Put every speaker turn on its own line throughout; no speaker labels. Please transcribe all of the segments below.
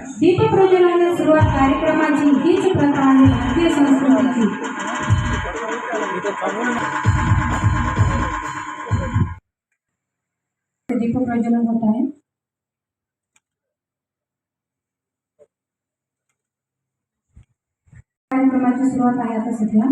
दीपप्रज्वलनाने सुरुवात कार्यक्रमाची हीच प्रथा आहे भारतीय संस्कृतीची. दीपप्रज्वलन होत आहे. कार्यक्रमाची सुरुवात आहे आता सध्या.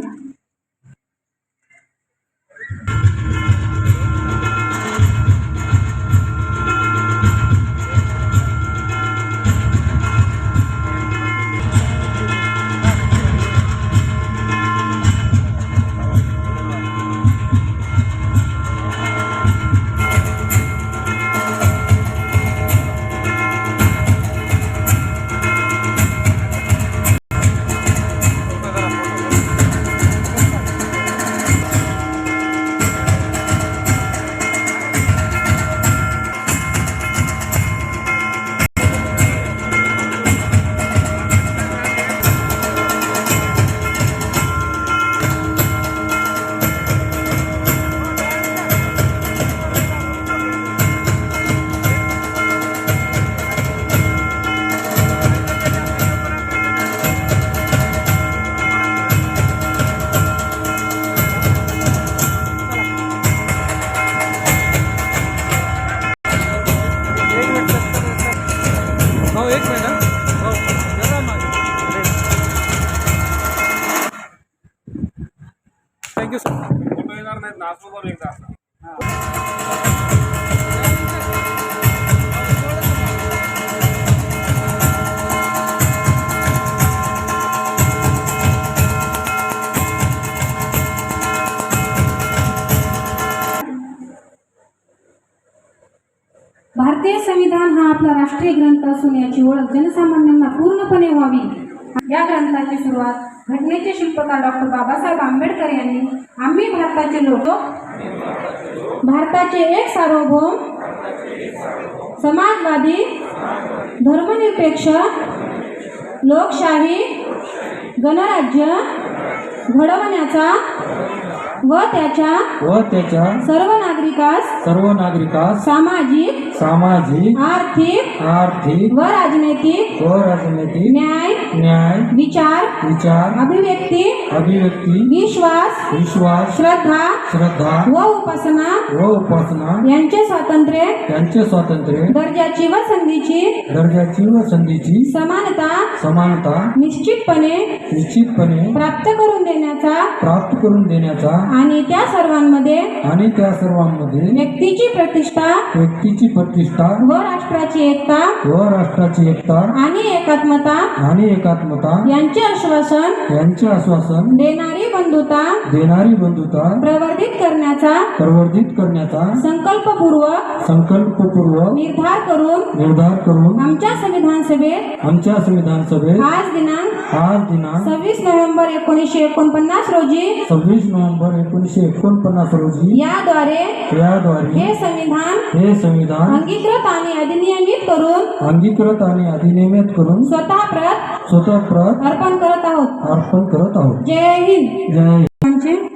फोटो ना एकदा.
भारतीय संविधान हा आपला राष्ट्रीय ग्रंथ असून याची ओळख जनसामान्यांना पूर्णपणे व्हावी. या ग्रंथाची सुरुवात घटनेचे शिल्पकार डॉक्टर बाबासाहेब आंबेडकर यांनी आम्ही भारताचे लोक भारताचे एक सार्वभौम समाजवादी धर्मनिरपेक्ष लोकशाही गणराज्य घडवण्याचा व त्याच्या
व त्याच्या
सर्व नागरिकास
सर्व नागरिकास
सामाजिक
सामाजिक
आर्थिक
आर्थिक
व राजनैतिक
व राजनैतिक
न्याय
न्याय
विचार
विचार
अभिव्यक्ती
अभिव्यक्ती
विश्वास
विश्वास
श्रद्धा
श्रद्धा
व उपासना
व उपासना
यांचे स्वातंत्र्य
यांचे स्वातंत्र्य
दर्जाची व संधीची
दर्जाची व संधीची
समानता
समानता
निश्चितपणे
निश्चितपणे
प्राप्त करून देण्याचा
प्राप्त करून देण्याचा
आणि त्या सर्वांमध्ये
आणि त्या सर्वांमध्ये
व्यक्तीची प्रतिष्ठा
व्यक्तीची प्रतिष्ठा
व राष्ट्राची एकता
व राष्ट्राची एकता
आणि एकात्मता
आणि एकात्मता
यांचे आश्वासन
यांचे आश्वासन
देणारी बंधुता
देणारी बंधुता
प्रवर्धित करण्याचा
प्रवर्धित करण्याचा
संकल्पपूर्वक
संकल्पपूर्वक
निर्धार करून
निर्धार करून
आमच्या संविधान सभेत
आमच्या संविधान सभेत
आज दिनांक
आज दिनांक
सव्वीस नोव्हेंबर एकोणीसशे एकोणपन्नास रोजी
सव्वीस नोव्हेंबर एकोणीसशे एकोणपन्नास रोजी
याद्वारे
याद्वारे
हे संविधान
हे संविधान
अंगीकृत आणि अधिनियमित करून
अंगीकृत आणि अधिनियमित करून
स्वतः प्रत
स्वतः प्रत
अर्पण करत आहोत.
अर्पण करत आहोत.
जय हिंद.
जय हिंद.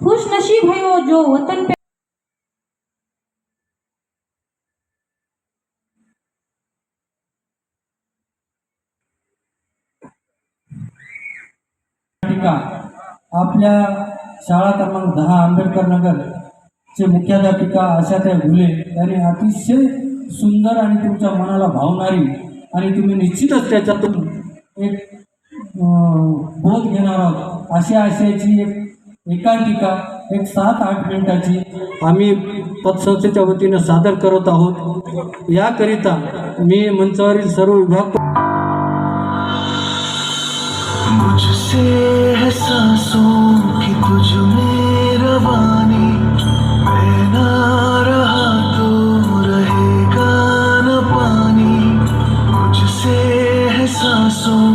खुश नशीब है वो जो वतन पे
टीका. आपल्या शाळा क्रमांक दहा आंबेडकर नगर चे मुख्याध्यापिका आशाताई घुले यांनी अतिशय सुंदर आणि तुमच्या मनाला भावणारी आणि तुम्ही निश्चितच त्याच्यातून एक बोध घेणार आहोत. अशा आशयाची एक एकांकिका एक सात आठ मिनिटाची आम्ही पतसंस्थेच्या वतीनं सादर करत आहोत. याकरिता मी मंचावरील सर्व विभाग
मुझसे की तुझ में रवानी है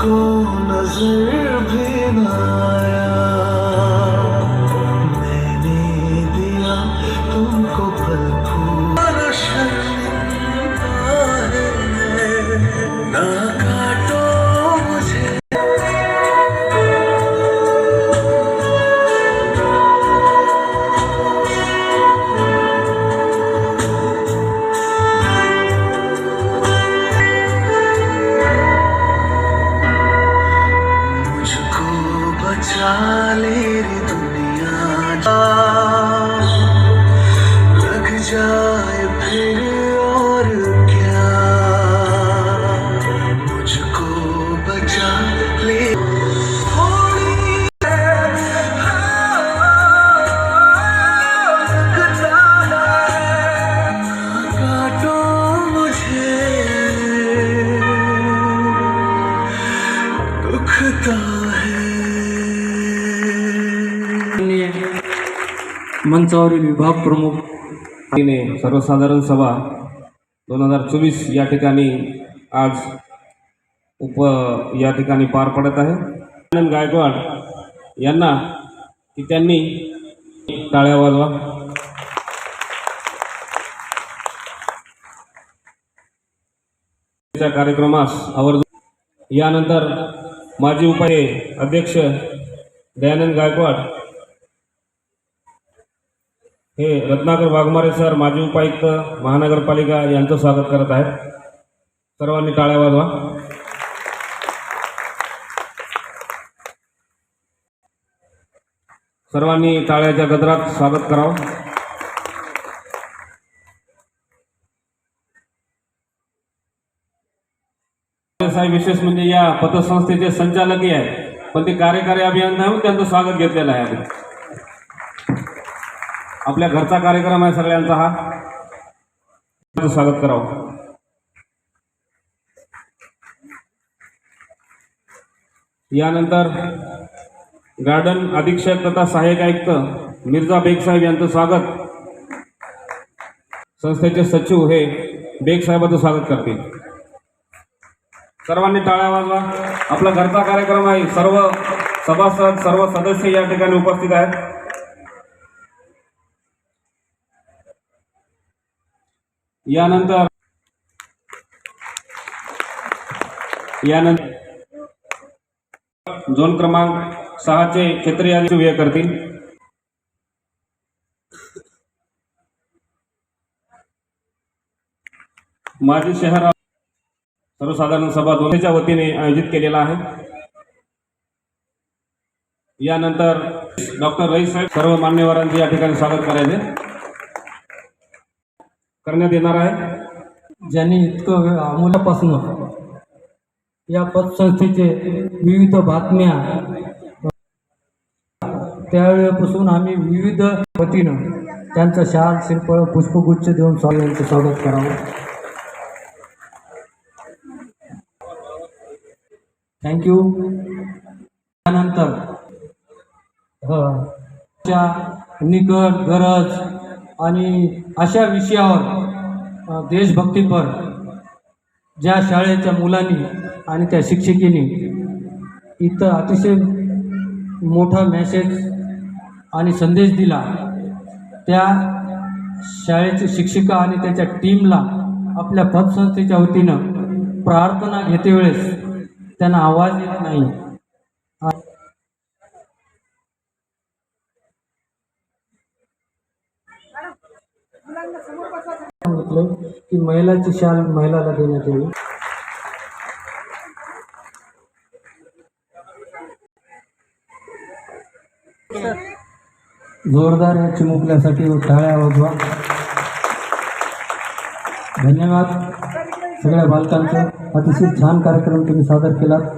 को नजर भी न
आया मंचावरील विभाग प्रमुख
तिने सर्वसाधारण सभा दोन हजार चोवीस या ठिकाणी आज उप या ठिकाणी पार पडत आहे. आनंद गायकवाड यांना की त्यांनी टाळ्या वाजवा. कार्यक्रमास आवर्जून यानंतर माजी उपाय अध्यक्ष दयानंद गायकवाड हे रत्नाकर वाघमारे सर माजी उपायुक्त महानगरपालिका यांचं स्वागत करत आहेत. सर्वांनी टाळ्या वाजवा. सर्वांनी टाळ्याच्या गजरात स्वागत करावं. साहेब विशेष म्हणजे या पतसंस्थेचे संचालकही आहे पण ते कार्यकारी अभियंता म्हणून त्यांचं स्वागत घेतलेलं आहे आम्ही. आपल्या घरचा कार्यक्रम आहे सगळ्यांचा हा. स्वागत करावं. यानंतर गार्डन अधीक्षक तथा सहाय्यक आयुक्त मिर्झा बेग साहेब यांचं स्वागत. संस्थेचे सचिव हे बेग साहेबांचं स्वागत करतील. सर्वांनी टाळ्या वाजवा. आपला घरचा कार्यक्रम आहे. सर्व सभासद सर्व सदस्य या ठिकाणी उपस्थित आहेत. यानंतर यानंतर झोन क्रमांक सहाचे क्षेत्रीय व्यय करतील. माजी शहर सर्वसाधारण सभा दोन्हीच्या वतीने आयोजित केलेला आहे. यानंतर डॉक्टर रईस साहेब सर्व मान्यवरांचे या ठिकाणी स्वागत करायचे. करण्यात येणार आहे.
ज्यांनी इतकं वेळ अमूल्यापासून या पतसंस्थेचे विविध बातम्या त्यावेळेपासून आम्ही विविध वतीनं त्यांचं शाल शिल्प पुष्पगुच्छ देऊन स्वामी यांचं स्वागत करावं. थँक्यू त्यानंतर च्या निकट गरज आणि अशा विषयावर देशभक्तीपर ज्या शाळेच्या मुलांनी आणि त्या शिक्षिकेने इथं अतिशय मोठा मेसेज आणि संदेश दिला त्या शाळेची शिक्षिका आणि त्याच्या टीमला आपल्या पतसंस्थेच्या वतीनं प्रार्थना घेते वेळेस त्यांना आवाज येत नाही. सांगितलं की महिलाची शाल महिलाला देण्यात जोरदार या चिमुकल्यासाठी टाळ्या वाजवा। धन्यवाद सगळ्या बालकांचं. अतिशय छान कार्यक्रम तुम्ही सादर केलात.